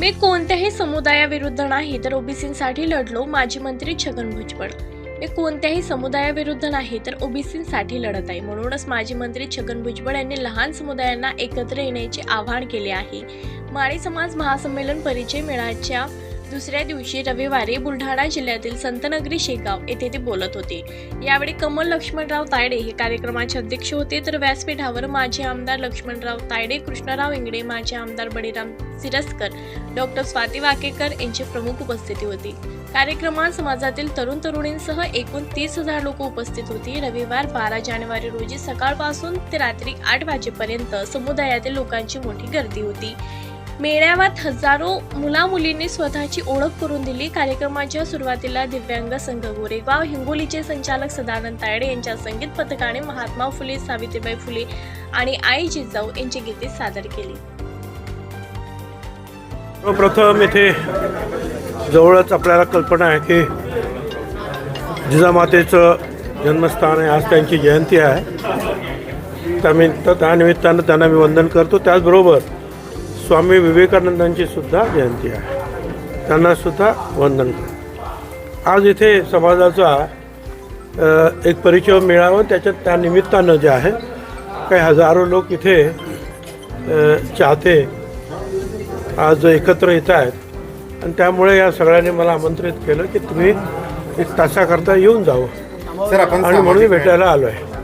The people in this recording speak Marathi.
मी कोणत्याही समुदायाविरुद्ध नाही तर ओबीसीसाठी लढलो माजी मंत्री छगन भुजबळ. मी कोणत्याही समुदायाविरुद्ध नाही तर ओबीसीसाठी लढत आहे. म्हणूनच माजी मंत्री छगन भुजबळ यांनी लहान समुदायांना एकत्र येण्याचे आवाहन केले आहे. माळी समाज महासंमेलन परिचय मेळाच्या दुसऱ्या दिवशी रविवारी बुलढाणा जिल्ह्यातील संतनगरी शेगाव येथे ते बोलत होते. यावेळी कमल लक्ष्मणराव तायडे हे कार्यक्रमाचे अध्यक्ष होते. तर व्यासपीठावर माजी आमदार लक्ष्मणराव तायडे कृष्णराव इंगडे माजी आमदार बळीराम सिरस्कर डॉक्टर स्वाती वाकेकर यांची प्रमुख उपस्थिती होती. कार्यक्रमात समाजातील तरुण तरुणींसह एकूण तीस हजार लोक उपस्थित होती. रविवार बारा जानेवारी रोजी सकाळपासून ते रात्री आठ वाजेपर्यंत समुदायातील लोकांची मोठी गर्दी होती. मेळाव्यात हजारो मुला मुलींनी स्वतःची ओळख करून दिली. कार्यक्रमाच्या सुरुवातीला दिव्यांग संघ गोरेगाव हिंगोलीचे संचालक सदानंद तायडे यांच्या संगीत पथकाने महात्मा फुले सावित्रीबाई फुले आणि आई जिजाऊ यांची गीते सादर केली. सर्वप्रथम येथे जवळच आपल्याला कल्पना आहे की जिजामातेचं जन्मस्थान आहे. आज त्यांची जयंती आहे. त्यानिमित्तानं त्यांना मी वंदन करतो. त्याचबरोबर स्वामी विवेकानंदांची सुद्धा जयंती आहे. त्यांना सुद्धा वंदन करतो. आज इथे समाजाचा एक परिचय मिळावं. त्याच्यात त्या निमित्तानं जे आहे काही हजारो लोक इथे चाहते. आज एकत्र येत आहेत. आणि त्यामुळे या सगळ्यांनी मला आमंत्रित केलं की तुम्ही एक तासाकरता येऊन जावं. सर आपण आणि म्हणून भेटायला आलो आहे